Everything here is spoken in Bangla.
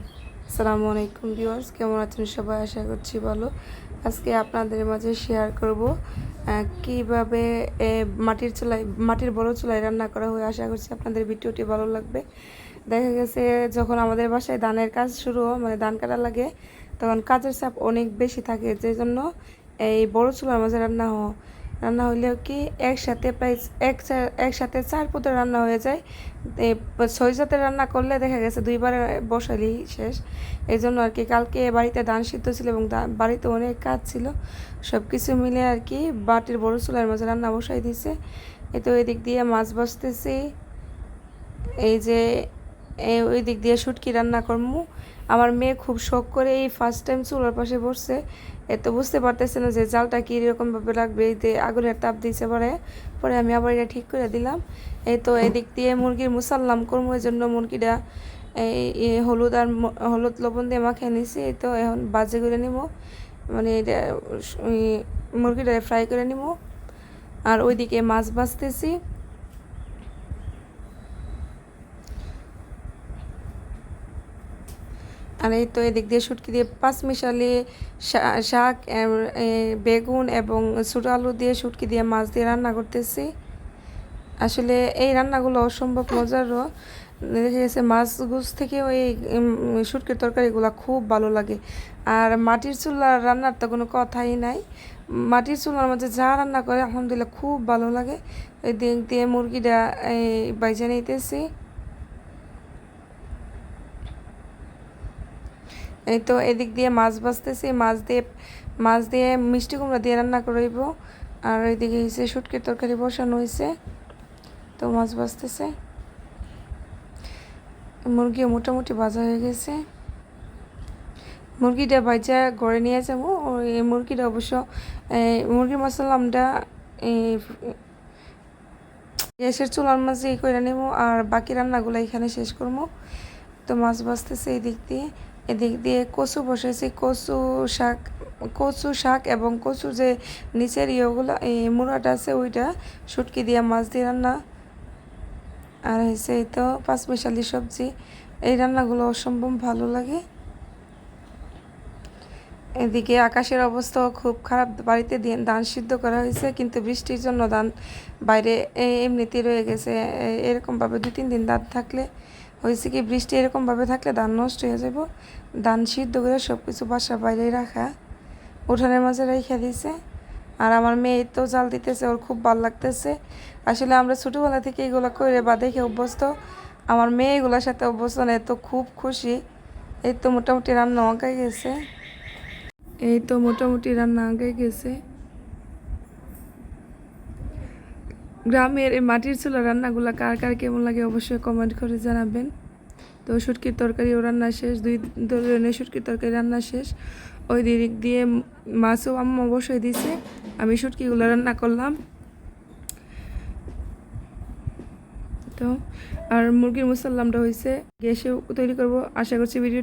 আসসালামু আলাইকুম ভিউয়ার্স, কেমন আছেন সবাই? আশা করছি ভালো। আজকে আপনাদের মাঝে শেয়ার করব কীভাবে মাটির চুলায় মাটির বড় চুলায় রান্না করা হয়। আশা করছি আপনাদের ভিডিওটি ভালো লাগবে। দেখা গেছে, যখন আমাদের বাসায় ধানের কাজ শুরু মানে ধান কাটা লাগে, তখন কাজের চাপ অনেক বেশি থাকে। যে জন্য এই বড় চুলার মাঝে রান্না হয়। রান্না হইলেও কি একসাথে প্রায় এক একসাথে চার পুতের রান্না হয়ে যায়। ছয় জাতের রান্না করলে দেখা গেছে দুইবার বসালি শেষ। এই জন্য আর কি কালকে বাড়িতে ধান সিদ্ধ ছিল এবং বাড়িতে অনেক কাজ ছিল। সব কিছু মিলে আর কি বাটির বড় চুলার মাঝে রান্না বসাই দিছে। এই তো এদিক দিয়ে মাছ বসতেছি। এই যে ওই দিক দিয়ে শুটকি রান্না করব আমার মেয়ে খুব শখ করে এই ফার্স্ট টাইম চুলার পাশে বসছে। এ তো বুঝতে পারতেছে না যে জালটা কী রাখবে, এই যে আগুনের তাপ দিয়েছে পরে। পরে আমি আবার এটা ঠিক করে দিলাম। এই তো এদিক দিয়ে মুরগির মুসাল্লাম করব এই জন্য মুরগিটা এই হলুদ আর হলুদ লবণ দিয়ে মাখিয়ে নিছি। এই তো এখন বাজে করে নিব মানে এটা মুরগিটা ফ্রাই করে নিব আর ওইদিকে মাছ ভাজতেছি। আর এই তো এদিক দিয়ে শুটকি দিয়ে পাঁচ মিশালি শাক বেগুন এবং ছোটো আলু দিয়ে শুটকি দিয়ে মাছ দিয়ে রান্না করতেছি। আসলে এই রান্নাগুলো অসম্ভব মজারও দেখা গেছে মাছ গুছ থেকেও এই উম, শুটকির তরকারিগুলো খুব ভালো লাগে। আর মাটির চুলার রান্নার তো কোনো কথাই নাই। মাটির চুলার মধ্যে যা রান্না করে আলহামদুলিল্লাহ খুব ভালো লাগে। ওই দিক দিয়ে মুরগিটা এই বাইজে নিতেছি। এই তো এদিক দিয়ে মাছ ভাজতেছি, মাছ দিয়ে মাছ দিয়ে মিষ্টি কুমড়া দিয়ে রান্না করাইব আর ওইদিকে হয়েছে শুটকির তরকারি বসানো হয়েছে তো মাছ ভাজতেছে। মুরগি মোটামুটি ভাজা হয়ে গেছে। মুরগিটা ভাজা ঘরে নিয়ে যাব। ওই মুরগিটা অবশ্য, এই মুরগির এই গ্যাসের চুলার মাঝে করে নেব। আর বাকি রান্নাগুলো এখানে শেষ করব। তো মাছ বাঁচতেছে এই দিক দিয়ে। এদিক দিয়ে কচু বসেছি, কচু শাক কচু শাক এবং কচু যে নিচের ইয়েগুলো, এই মুড়াটা আছে ওইটা, শুটকি দিয়ে মাছ দিয়ে রান্না। আর হয়েছে এই তো পাঁচমিশালি সবজি। এই রান্নাগুলো অসম্ভব ভালো লাগে। এদিকে আকাশের অবস্থাও খুব খারাপ, বাড়িতে ধান সিদ্ধ করা হয়েছে, কিন্তু বৃষ্টির জন্য ধান বাইরে এমনিতেই রয়ে গেছে। এরকমভাবে দু তিন দিন ধান থাকলে হয়েছে কি, বৃষ্টি এরকমভাবে থাকলে ধান নষ্ট হয়ে যাব ধান সিদ্ধ করে সব কিছু বাসা বাইরে রাখা, উঠানের মাঝে রেখে দিছে। আর আমার মেয়ে তো জাল দিতেছে, ওর খুব ভালো লাগতেছে। আসলে আমরা ছোটোবেলা থেকে এগুলো করে বা দেখে অভ্যস্ত। আমার মেয়ে এগুলোর সাথে অভ্যস্ত না তো খুব খুশি। এই তো মোটামুটি রান্না আগে গেছে। এই তো মোটামুটি রান্না আগে গেছে। গ্রামের এই মাটির চুলা রান্নাগুলো কার কার কেমন লাগে অবশ্যই কমেন্ট করে জানাবেন। তো শুটকির তরকারিও রান্না শেষ, দুই ধরনের শুটকির তরকারি রান্না শেষ। ওই দিক দিয়ে মাছও আম্মা অবশ্যই দিছে, আমি শুটকিগুলো রান্না করলাম। তো, আর মুরগির মুসাল্লামটা হয়েছে গ্যাসেও তৈরি করব। আশা করছি ভিডিও